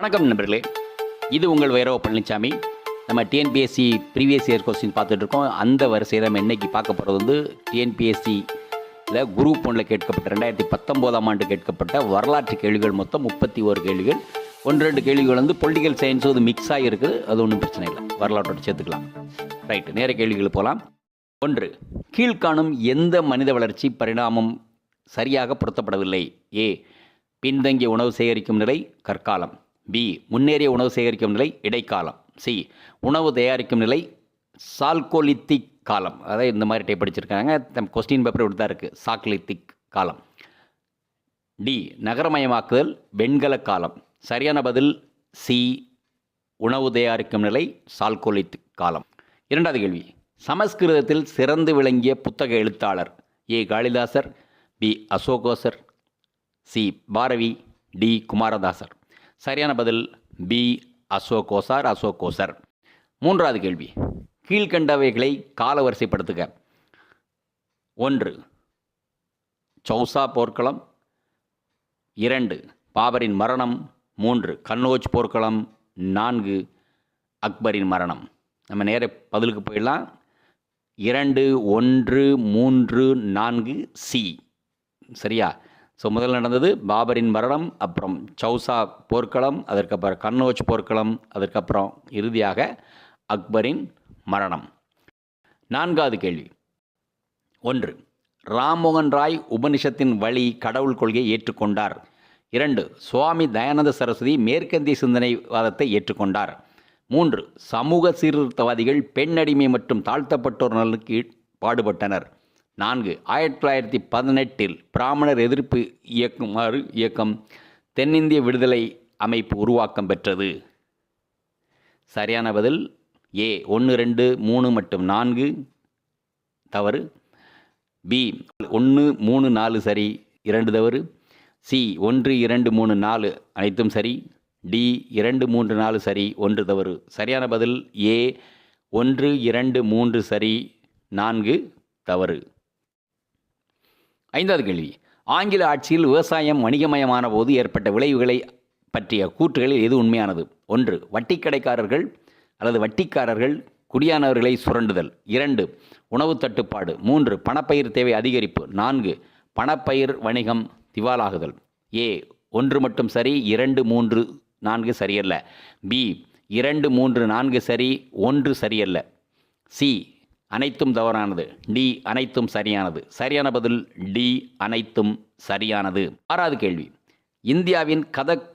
வணக்கம் நண்பர்களே. இது உங்கள் வைரவ பழனிசாமி நம்ம டிஎன்பிஎஸ்சி ப்ரீவியஸ் இயர் கொஸ்டின் பார்த்துட்டு இருக்கோம். அந்த வரிசையில் நம்ம இன்றைக்கி பார்க்க போகிறது வந்து டிஎன்பிஎஸ்சியில் குரூப் ஒன்றில் கேட்கப்பட்ட ரெண்டாயிரத்தி பத்தொம்போதாம் ஆண்டு கேட்கப்பட்ட வரலாற்று கேள்விகள் மொத்தம் முப்பத்தி ஒரு கேள்விகள். ஒன்று ரெண்டு கேள்விகள் வந்து பொலிட்டிக்கல் சயின்ஸ் அது மிக்ஸ் ஆகிருக்குது அது ஒன்றும் பிரச்சனை இல்லை. வரலாற்றோடு சேர்த்துக்கலாம். ரைட்டு நேர கேள்விகள் போகலாம் ஒன்று கீழ்காணும் எந்த மனித வளர்ச்சி பரிணாமம் சரியாக பொருத்தப்படவில்லை? ஏ பின்தங்கிய உணவு சேகரிக்கும் நிலை கற்காலம். பி முன்னேறிய உணவு சேகரிக்கும் நிலை இடைக்காலம். சி உணவு தயாரிக்கும் நிலை சால்கோலித்திக் காலம். அதாவது இந்த மாதிரி டைப் படிச்சிருக்காங்க. கொஸ்டின் பேப்பர் இப்படி தான் இருக்குது சாக்லித்திக் காலம். டி நகரமயமாக்குதல் வெண்கல காலம். சரியான பதில் சி உணவு தயாரிக்கும் நிலை சால்கோலித்திக் காலம். இரண்டாவது கேள்வி. சமஸ்கிருதத்தில் சிறந்து விளங்கிய புத்தக எழுத்தாளர் ஏ காளிதாசர் பி அசோகோசர் சி பாரவி டி குமாரதாசர். சரியான பதில் பி அசோகோசார் அசோகோசர். மூன்றாவது கேள்வி. கீழ்கண்டவைகளை காலவரிசைப்படுத்துக. ஒன்று சௌசா போர்க்களம். இரண்டு பாபரின் மரணம். மூன்று கன்னோஜ் போர்க்களம். நான்கு அக்பரின் மரணம். நம்ம நேர பதிலுக்கு போயிடலாம். இரண்டு ஒன்று மூன்று நான்கு சி. சரியா? ஸோ முதல்ல நடந்தது பாபரின் மரணம் அப்புறம் சௌசா போர்க்களம் அதற்கப்புறம் கன்னோஜ் போர்க்களம் அதற்கப்புறம் இறுதியாக அக்பரின் மரணம். நான்காவது கேள்வி. ஒன்று ராம்மோகன் ராய் உபனிஷத்தின் வழி கடவுள் கொள்கையை ஏற்றுக்கொண்டார். இரண்டு சுவாமி தயானந்த சரஸ்வதி மேற்கந்திய சிந்தனைவாதத்தை ஏற்றுக்கொண்டார். மூன்று சமூக சீர்திருத்தவாதிகள் பெண் அடிமை மற்றும் தாழ்த்தப்பட்டோர் நலனுக்கு பாடுபட்டனர். நான்கு. ஆயிரத்தி தொள்ளாயிரத்தி பதினெட்டில் பிராமணர் எதிர்ப்பு இயக்குமாறு இயக்கம் தென்னிந்திய விடுதலை அமைப்பு உருவாக்கம் பெற்றது. சரியான பதில்? ஏ. ஒன்று ரெண்டு மூணு மற்றும் நான்கு. தவறு? பி. ஒன்று மூணு நாலு சரி இரண்டு தவறு. சி. ஒன்று இரண்டு மூணு நாலு அனைத்தும் சரி. டி. இரண்டு மூன்று நாலு சரி ஒன்று தவறு. சரியான பதில்? ஏ. ஒன்று இரண்டு மூன்று சரி நான்கு தவறு. ஐந்தாவது கேள்வி ஆங்கில ஆட்சியில் விவசாயம் வணிகமயமான போது ஏற்பட்ட விளைவுகளை பற்றிய கூற்றுகளில் எது உண்மையானது? ஒன்று வட்டிக்கடைக்காரர்கள் அல்லது வட்டிக்காரர்கள் குடியானவர்களை சுரண்டுதல். இரண்டு உணவு தட்டுப்பாடு. மூன்று பணப்பயிர் தேவை அதிகரிப்பு. நான்கு பணப்பயிர் வணிகம் திவாலாகுதல். ஏ ஒன்று மட்டும் சரி இரண்டு மூன்று நான்கு சரியல்ல. பி இரண்டு மூன்று நான்கு சரி ஒன்று சரியல்ல. சி அனைத்தும் தவறானது. டி அனைத்தும் சரியானது. சரியான பதில் டி அனைத்தும் சரியானது. ஆறாவது கேள்வி. இந்தியாவின் கதக்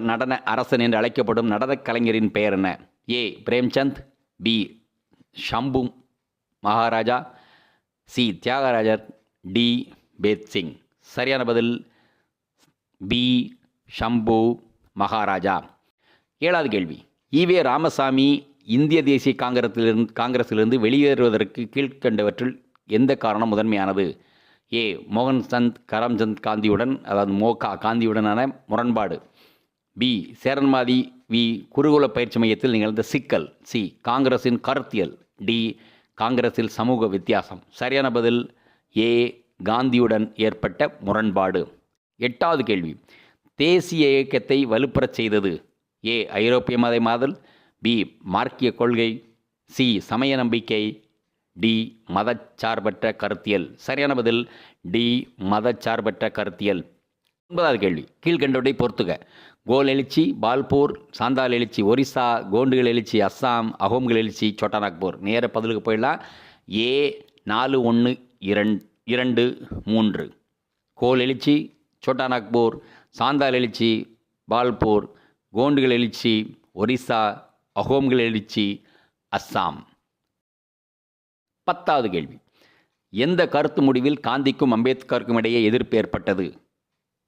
நடன அரசன் என்று அழைக்கப்படும் நடனக் கலைஞரின் பெயர் என்ன? A Premchand B Shambhu Maharaja C Thyagarajar D பேத் Singh சரியான பதில் பி ஷம்பு மகாராஜா. ஏழாவது கேள்வி. ஈவே ராமசாமி இந்திய தேசிய காங்கிரத்திலிருந்து காங்கிரஸிலிருந்து வெளியேறுவதற்கு கீழ்கண்டவற்றில் எந்த காரணம் முதன்மையானது? ஏ. மோகன் சந்த் கரம்சந்த் காந்தியுடன் அதாவது மோகா காந்தியுடனான முரண்பாடு. பி. சேரன்மாதி வி. குருகுல பயிற்சி மையத்தில் நிகழ்ந்த சிக்கல். சி. காங்கிரஸின் கருத்தியல். டி. காங்கிரஸில் சமூக வித்தியாசம். சரியான பதில்? ஏ. காந்தியுடன் ஏற்பட்ட முரண்பாடு. எட்டாவது கேள்வி. தேசிய இயக்கத்தை வலுப்பெறச் செய்தது. ஏ. ஐரோப்பிய மதமாதல் பி. மார்க்கிய கொள்கை சி. சமய நம்பிக்கை டி. மதச்சார்பற்ற கருத்தியல். சரியான பதில் டி. மதச்சார்பற்ற கருத்தியல். ஒன்பதாவது கேள்வி. கீழ்கண்டவற்றை பொறுத்துக. கோல் எழுச்சி பால்பூர் சாந்தால் எழுச்சி ஒரிசா கோண்டுகள் எழுச்சி அஸ்ஸாம் அகோம்கள் எழுச்சி சோட்டாநாக்பூர். நேர பதிலுக்கு போயிடலாம். ஏ நாலு ஒன்று இரண்டு இரண்டு மூன்று. கோல் எழுச்சி சோட்டாநாக்பூர் சாந்தால் எழுச்சி பால்பூர் கோண்டுகள் எழுச்சி ஒரிசா அகோம்கள் எழுச்சி அஸ்ஸாம். பத்தாவது கேள்வி. எந்த கருத்து முடிவில் காந்திக்கும் அம்பேத்கருக்கும் இடையே எதிர்ப்பு ஏற்பட்டது?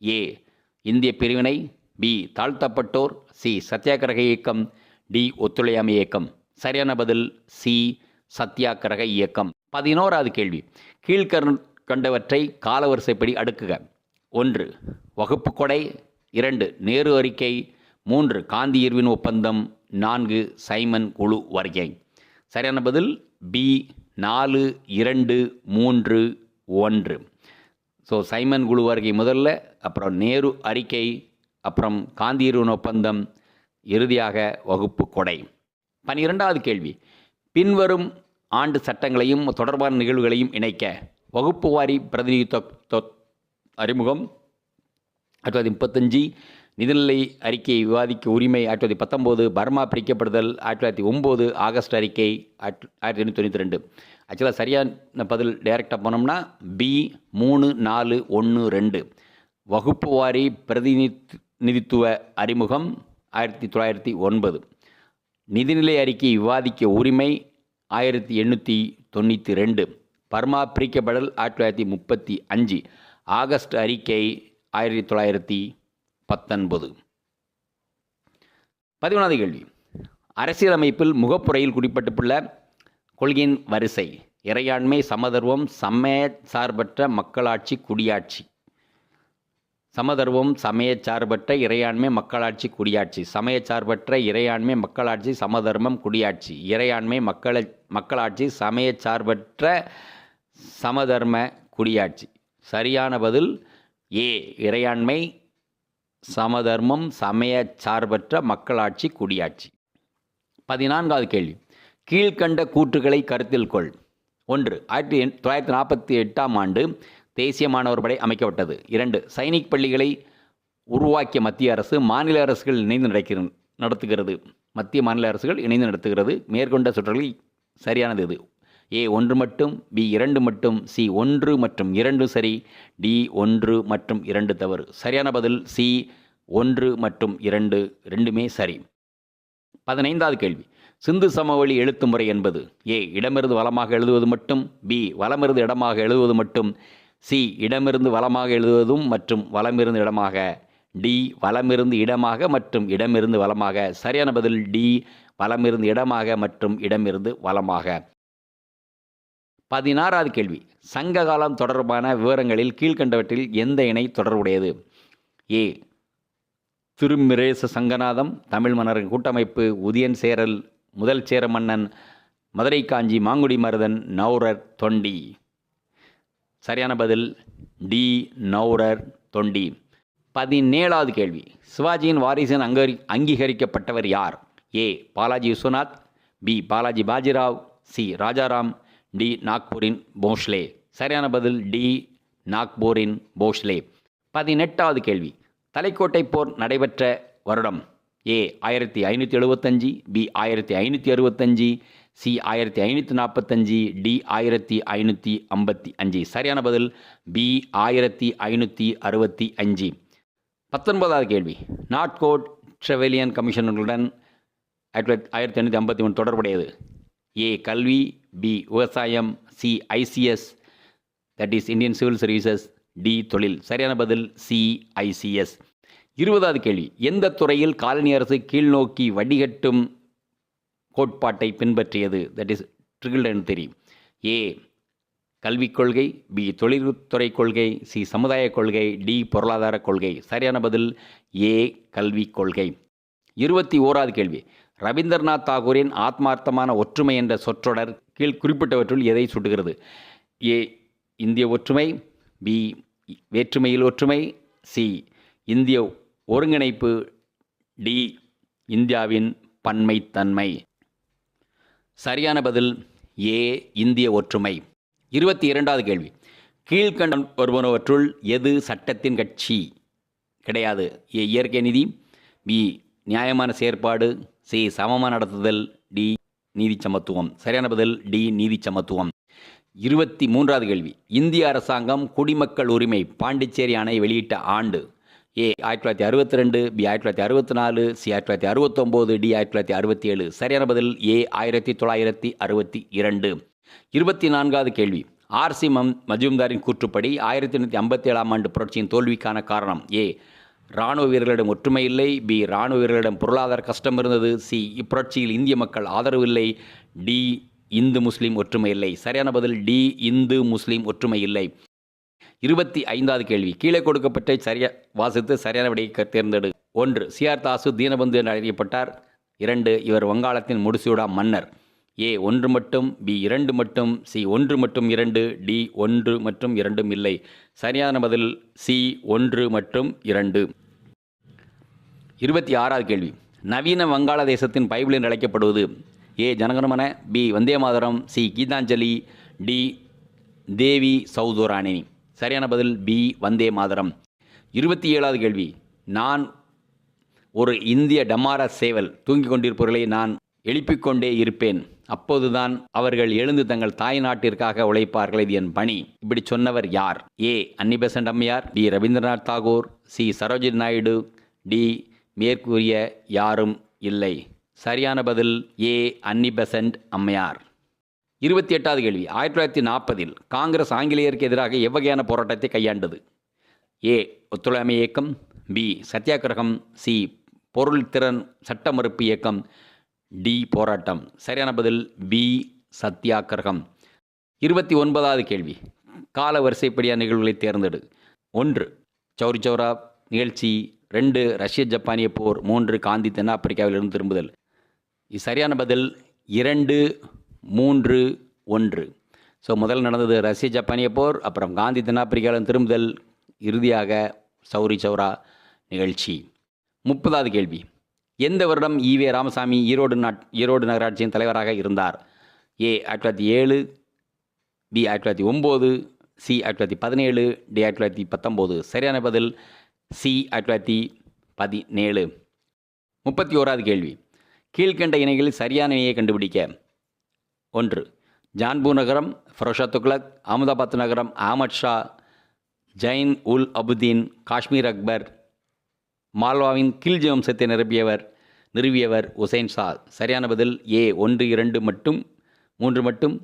ஏ. இந்திய பிரிவினை பி. தாழ்த்தப்பட்டோர் சி. சத்தியாகிரக இயக்கம் டி. ஒத்துழையாமை இயக்கம். சரியான பதில் சி. சத்தியாகிரக இயக்கம். பதினோராவது கேள்வி. கீழ்கர் கண்டவற்றை காலவரிசைப்படி அடுக்குக. ஒன்று வகுப்பு கொடை. இரண்டு நேரு அறிக்கை. மூன்று காந்தி இர்வின் ஒப்பந்தம். நான்கு சைமன் குழு வருகை. சரியான பதில்? பி நாலு இரண்டு மூன்று ஒன்று. ஸோ சைமன் குழு வருகை முதல்ல அப்புறம் நேரு அறிக்கை அப்புறம் காந்தியருவன் ஒப்பந்தம் இறுதியாக வகுப்பு கொடை. பனிரெண்டாவது கேள்வி. பின்வரும் ஆண்டு சட்டங்களையும் தொடர்பான நிகழ்வுகளையும் இணைக்க வகுப்பு வாரி பிரதிநிதித்துவ அறிமுகம். ஆயிரத்தி தொள்ளாயிரத்தி முப்பத்தஞ்சு நிதிநிலை அறிக்கையை விவாதிக்க உரிமை ஆயிரத்தி தொள்ளாயிரத்தி பத்தொம்போது பர்மா பிரிக்கப்படுதல் ஆயிரத்தி தொள்ளாயிரத்தி ஒம்பது ஆகஸ்ட் அறிக்கை ஆயிரத்தி ஆயிரத்தி தொண்ணூற்றி ரெண்டு. ஆக்சுவலாக சரியான பதில் டைரெக்டாக போனோம்னா பி மூணு நாலு ஒன்று ரெண்டு. வகுப்பு வாரி பிரதிநிதித்துவ அறிமுகம் ஆயிரத்தி தொள்ளாயிரத்தி ஒன்பது. நிதிநிலை அறிக்கை விவாதிக்க உரிமை ஆயிரத்தி எண்ணூற்றி தொண்ணூற்றி ரெண்டு. பர்மா பிரிக்கப்படல் ஆயிரத்தி தொள்ளாயிரத்தி முப்பத்தி அஞ்சு. ஆகஸ்ட் அறிக்கை ஆயிரத்தி தொள்ளாயிரத்தி பத்தொன்பது. பதிமூணாவது கேள்வி. அரசியலமைப்பில் முகப்புறையில் குறிப்பிட்டுள்ள கொள்கையின் வரிசை இறையாண்மை சமதர்வம் சமய சார்பற்ற மக்களாட்சி குடியாட்சி. சமதர்வம் சமய சார்பற்ற இறையாண்மை மக்களாட்சி குடியாட்சி. சமய சார்பற்ற இறையாண்மை மக்களாட்சி சமதர்மம் குடியாட்சி. இறையாண்மை மக்கள மக்களாட்சி சமய சார்பற்ற சமதர்ம குடியாட்சி. சரியான பதில் ஏ இறையாண்மை சமதர்மம் சமய சார்பற்ற மக்களாட்சி குடியாட்சி. பதினான்காவது கேள்வி. கீழ்கண்ட கூற்றுகளை கருத்தில் கொள். ஒன்று ஆயிரத்தி எண் தொள்ளாயிரத்தி நாற்பத்தி எட்டாம் ஆண்டு தேசிய மாணவர் படை அமைக்கப்பட்டது. இரண்டு சைனிக் பள்ளிகளை உருவாக்கிய மத்திய அரசு மாநில அரசுகள் இணைந்து நடக்கிற நடத்துகிறது. மத்திய மாநில அரசுகள் இணைந்து நடத்துகிறது. மேற்கொண்ட சுற்றலில் சரியானது இது ஏ ஒன்று மட்டும் பி இரண்டு மட்டும் சி ஒன்று மற்றும் இரண்டு சரி டி ஒன்று மற்றும் இரண்டு தவறு. சரியான பதில் சி ஒன்று மற்றும் இரண்டு ரெண்டுமே சரி. பதினைந்தாவது கேள்வி. சிந்து சமவெளி எழுத்து முறை என்பது ஏ இடமிருந்து வளமாக எழுதுவது மட்டும் பி வலமிருந்து இடமாக எழுதுவது மட்டும் சி இடமிருந்து வளமாக எழுதுவதும் மற்றும் வலமிருந்து இடமாக டி வலமிருந்து இடமாக மற்றும் இடமிருந்து வளமாக சரியான பதில் டி வலமிருந்து இடமாக மற்றும் இடமிருந்து வளமாக பதினாறாவது கேள்வி. சங்க காலம் தொடர்பான விவரங்களில் கீழ்கண்டவற்றில் எந்த இணை தொடர்புடையது? ஏ. திருமிரேச சங்கநாதம் தமிழ் மன்னரின் கூட்டமைப்பு உதியன் சேரல் முதல் சேர மன்னன் மதுரை காஞ்சி மாங்குடி மருதன் நௌரர் தொண்டி. சரியான பதில் டி. நௌரர் தொண்டி. பதினேழாவது கேள்வி. சிவாஜியின் வாரிசின் அங்கரி அங்கீகரிக்கப்பட்டவர் யார்? A. Balaji Vishwanath B. Balaji Bajirao C. Rajaram D நாக்பூரின் Bhosale சரியான பதில் டி நாக்பூரின் போஸ்லே பதினெட்டாவது கேள்வி. தலைக்கோட்டை போர் நடைபெற்ற வருடம். ஏ ஆயிரத்தி ஐநூற்றி எழுபத்தஞ்சி பி ஆயிரத்தி ஐநூற்றி அறுபத்தஞ்சி சி ஆயிரத்தி ஐநூற்றி நாற்பத்தஞ்சு டி ஆயிரத்தி ஐநூற்றி ஐம்பத்தி அஞ்சு. சரியான பதில் பி ஆயிரத்தி ஐநூற்றி அறுபத்தி அஞ்சு. பத்தொன்பதாவது கேள்வி. நாட்கோட் ட்ரெவலியன் கமிஷனர்களுடன் ஆயிரத்தி ஆயிரத்தி ஐம்பத்தி ஒன்று தொடர்புடையது. ஏ கல்வி பி விவசாயம் C ICS that is Indian civil services D தொழில். சரியான பதில் சி ஐசிஎஸ் இருபதாவது கேள்வி. எந்த துறையில் காலனி அரசு கீழ்நோக்கி வடிகட்டும் கோட்பாட்டை பின்பற்றியது? தட் இஸ் ட்ரிகிள்டன் தெரியும். ஏ கல்விக் கொள்கை. பி தொழில்துறை கொள்கை. சி சமுதாய கொள்கை. டி பொருளாதார கொள்கை. சரியான பதில் ஏ கல்விக் கொள்கை. இருபத்தி ஓராவது கேள்வி. ரவீந்திரநாத் தாகூரின் ஆத்மார்த்தமான ஒற்றுமை என்ற சொற்றொடர் கீழ் குறிப்பிட்டவற்றுள் எதை சுட்டுகிறது? ஏ இந்திய ஒற்றுமை பி வேற்றுமையில் ஒற்றுமை சி இந்திய ஒருங்கிணைப்பு டி இந்தியாவின் பன்மைத்தன்மை. சரியான பதில் ஏ இந்திய ஒற்றுமை. இருபத்தி இரண்டாவது கேள்வி. கீழ்கண்ட வருபனவற்றுள் எது சட்டத்தின் கட்சி? கிடையாது. ஏ இயற்கை நிதி பி நியாயமான செயற்பாடு சி. சமமாக நடத்துதல் டி. நீதி சமத்துவம் சரியான பதில் டி. நீதி சமத்துவம் இருபத்தி மூன்றாவது கேள்வி. இந்திய அரசாங்கம் குடிமக்கள் உரிமை பாண்டிச்சேரி அணை வெளியிட்ட ஆண்டு. ஏ. ஆயிரத்தி தொள்ளாயிரத்தி அறுபத்தி ரெண்டு பி. ஆயிரத்தி தொள்ளாயிரத்தி அறுபத்தி நாலு சி. ஆயிரத்தி தொள்ளாயிரத்தி அறுபத்தொம்போது டி. ஆயிரத்தி தொள்ளாயிரத்தி அறுபத்தி ஏழு. சரியான பதில் ஏ. ஆயிரத்தி தொள்ளாயிரத்தி அறுபத்தி இரண்டு. இருபத்தி நான்காவது கேள்வி ஆர்சி மம். மஜும்தாரின் கூற்றுப்படி ஆயிரத்தி எண்ணூற்றி ஐம்பத்தி ஏழாம் ஆண்டு புரட்சியின் தோல்விக்கான காரணம் ஏ. இராணுவ வீரர்களிடம் ஒற்றுமை இல்லை. பி இராணுவ வீரர்களிடம் பொருளாதார கஷ்டம் இருந்தது. சி இப்புரட்சியில் இந்திய மக்கள் ஆதரவு இல்லை. டி இந்து முஸ்லீம் ஒற்றுமை இல்லை. சரியான பதில் டி இந்து முஸ்லீம் ஒற்றுமை இல்லை. இருபத்தி ஐந்தாவது கேள்வி. கீழே கொடுக்கப்பட்ட சரியா வாசித்து சரியான விடையை தேர்ந்தெடு. ஒன்று சிஆர் தாசு தீனபந்து என அறியப்பட்டார் இரண்டு இவர் வங்காளத்தின் முடிசூடா மன்னர். ஏ ஒன்று மட்டும் பி இரண்டு மட்டும் சி ஒன்று மற்றும் இரண்டு டி ஒன்று மற்றும் இரண்டும் இல்லை. சரியான பதில் சி ஒன்று மற்றும் இரண்டு. இருபத்தி ஆறாவது கேள்வி. நவீன வங்காளதேசத்தின் பைபிள் என்று அழைக்கப்படுவது A Jana Gana Mana B Vande Mataram C Gitanjali D Devi Chaudhurani. சரியான பதில் பி வந்தே மாதரம் இருபத்தி ஏழாவது கேள்வி. நான் ஒரு இந்திய டமாரா சேவல் தூங்கிக் கொண்டிருப்பவர்களை நான் எழுப்பிக் கொண்டே இருப்பேன். அப்போதுதான் அவர்கள் எழுந்து தங்கள் தாய் நாட்டிற்காக உழைப்பார்கள் இது என் பணி. இப்படி சொன்னவர் யார்? A. Annie Besant Ammaiyar B. Rabindranath Tagore C. Sarojini Naidu D. மேற்கூறிய யாரும் இல்லை. சரியான பதில் ஏ. அன்னிபெசன்ட் அம்மையார். இருபத்தி எட்டாவது கேள்வி. ஆயிரத்தி தொள்ளாயிரத்தி நாற்பதில் காங்கிரஸ் ஆங்கிலேயருக்கு எதிராக எவ்வகையான போராட்டத்தை கையாண்டது? ஏ. ஒத்துழைமை இயக்கம் பி. சத்தியாகிரகம் சி. பொருள் திறன் சட்ட மறுப்பு இயக்கம் டி போராட்டம். சரியான பதில் பி சத்தியாகிரகம் இருபத்தி ஒன்பதாவது கேள்வி. கால வரிசைப்படியான நிகழ்வுகளை தேர்ந்தெடு. ஒன்று சௌரி சௌரா நிகழ்ச்சி. ரெண்டு ரஷ்ய ஜப்பானிய போர். மூன்று காந்தி தென்னாப்பிரிக்காவிலிருந்து திரும்புதல். இது சரியான பதில் இரண்டு மூன்று ஒன்று. ஸோ முதல் நடந்தது ரஷ்ய ஜப்பானிய போர் அப்புறம் காந்தி தென்னாப்பிரிக்காவிலிருந்து திரும்புதல் இறுதியாக சௌரி சௌரா நிகழ்ச்சி. முப்பதாவது கேள்வி. எந்த வருடம் ஈவே ராமசாமி ஈரோடு நாட் ஈரோடு நகராட்சியின் தலைவராக இருந்தார்? ஏ ஆயிரத்தி தொள்ளாயிரத்தி ஏழு பி ஆயிரத்தி தொள்ளாயிரத்தி ஒம்பது சி ஆயிரத்தி தொள்ளாயிரத்தி பதினேழு டி ஆயிரத்தி தொள்ளாயிரத்தி பத்தொம்போது. சரியான பதில்? சி ஆயிரத்தி தொள்ளாயிரத்தி பதினேழு. முப்பத்தி ஓராவது கேள்வி. கீழ்கண்ட இணைகளில் சரியான இணையை கண்டுபிடிக்க. ஒன்று ஜான்பூர் நகரம் ஃபரோஷா துக்லக் அகமதாபாத் நகரம் அகமத் ஷா ஜைன் உல் அபுதீன் காஷ்மீர் அக்பர் மால்வாவின் கில்ஜி வம்சத்தை நிரப்பியவர் நிறுவியவர் உசைன் ஷா. சரியான பதில் ஏ ஒன்று இரண்டு மட்டும் மூன்று மட்டும்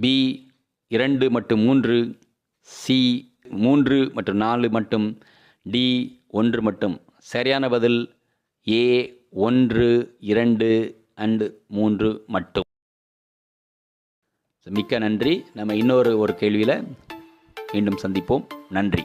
பி இரண்டு மற்றும் மூன்று சி மூன்று மற்றும் நாலு மட்டும் டி ஒன்று மட்டும். சரியான பதில் ஏ ஒன்று இரண்டு அண்டு மூன்று மட்டும். மிக்க நன்றி. நம்ம இன்னொரு ஒரு கேள்வியில் மீண்டும் சந்திப்போம். நன்றி.